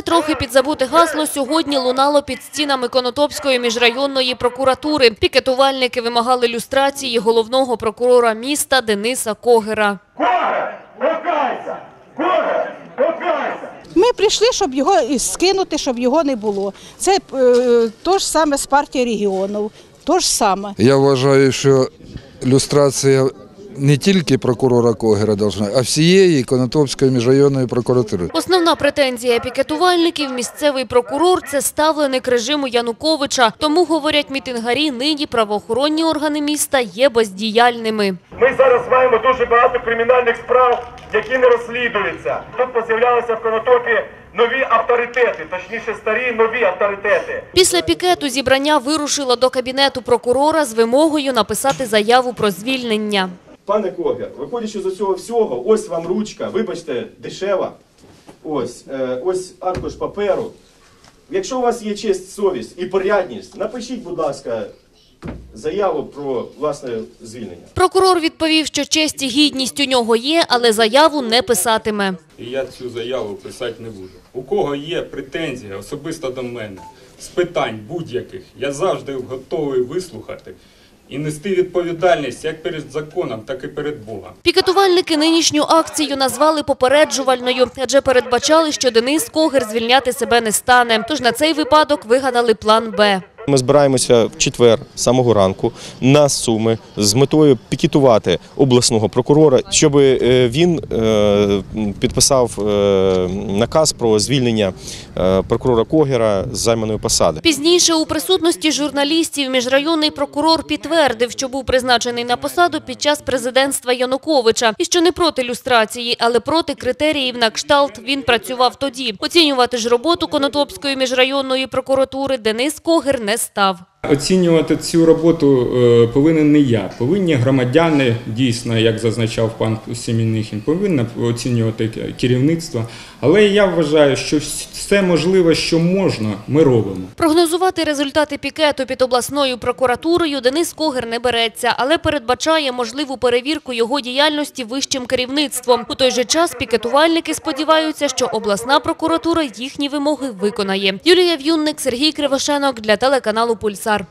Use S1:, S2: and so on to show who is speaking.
S1: Це трохи підзабуте гасло сьогодні лунало під стінами Конотопської міжрайонної прокуратури. Пікетувальники вимагали люстрації головного прокурора міста Дениса Когера.
S2: Ми прийшли, щоб його скинути, щоб його не було. Це е, то ж саме з партії регіонів. То ж саме.
S3: Я вважаю, що люстрація не тільки прокурора Когера должна, а всієї Конотопської міжрайонної прокуратури.
S1: Основна претензія пікетувальників – місцевий прокурор – це ставленик режиму Януковича. Тому, говорять мітингарі, нині правоохоронні органи міста є бездіяльними.
S4: Ми зараз маємо дуже багато кримінальних справ, які не розслідуються. Тут з'являлися в Конотопі нові авторитети, точніше старі нові авторитети.
S1: Після пікету зібрання вирушило до кабінету прокурора з вимогою написати заяву про звільнення.
S5: Пане Когер, виходячи з цього всього, ось вам ручка, вибачте, дешева. Ось, е, ось аркуш паперу. Якщо у вас є честь, совість і порядність, напишіть, будь ласка, заяву про власне звільнення.
S1: Прокурор відповів, що честь і гідність у нього є, але заяву не писатиме.
S6: І я цю заяву писати не буду. У кого є претензії особисто до мене з питань будь-яких, я завжди готовий вислухати і нести відповідальність як перед законом, так і перед Богом.
S1: Пікетувальники нинішню акцію назвали попереджувальною, адже передбачали, що Денис Когер звільняти себе не стане. Тож на цей випадок вигадали план «Б».
S5: Ми збираємося в четвер самого ранку на Суми з метою пікетувати обласного прокурора, щоб е, він е, підписав е, наказ про звільнення прокурора Когера з займаної посади.
S1: Пізніше у присутності журналістів міжрайонний прокурор підтвердив, що був призначений на посаду під час президентства Януковича і що не проти люстрації, але проти критеріїв на кшталт він працював тоді. Оцінювати ж роботу Конотопської міжрайонної прокуратури Денис Когер не став.
S6: Оцінювати цю роботу е, повинен не я. Повинні громадяни, дійсно, як зазначав пан Семеніхін, повинні оцінювати керівництво. Але я вважаю, що все можливе, що можна, ми робимо.
S1: Прогнозувати результати пікету під обласною прокуратурою Денис Когер не береться, але передбачає можливу перевірку його діяльності вищим керівництвом. У той же час пікетувальники сподіваються, що обласна прокуратура їхні вимоги виконає. Юлія В'юнник, Сергій Кривошенок для телеканалу arkadaşlar.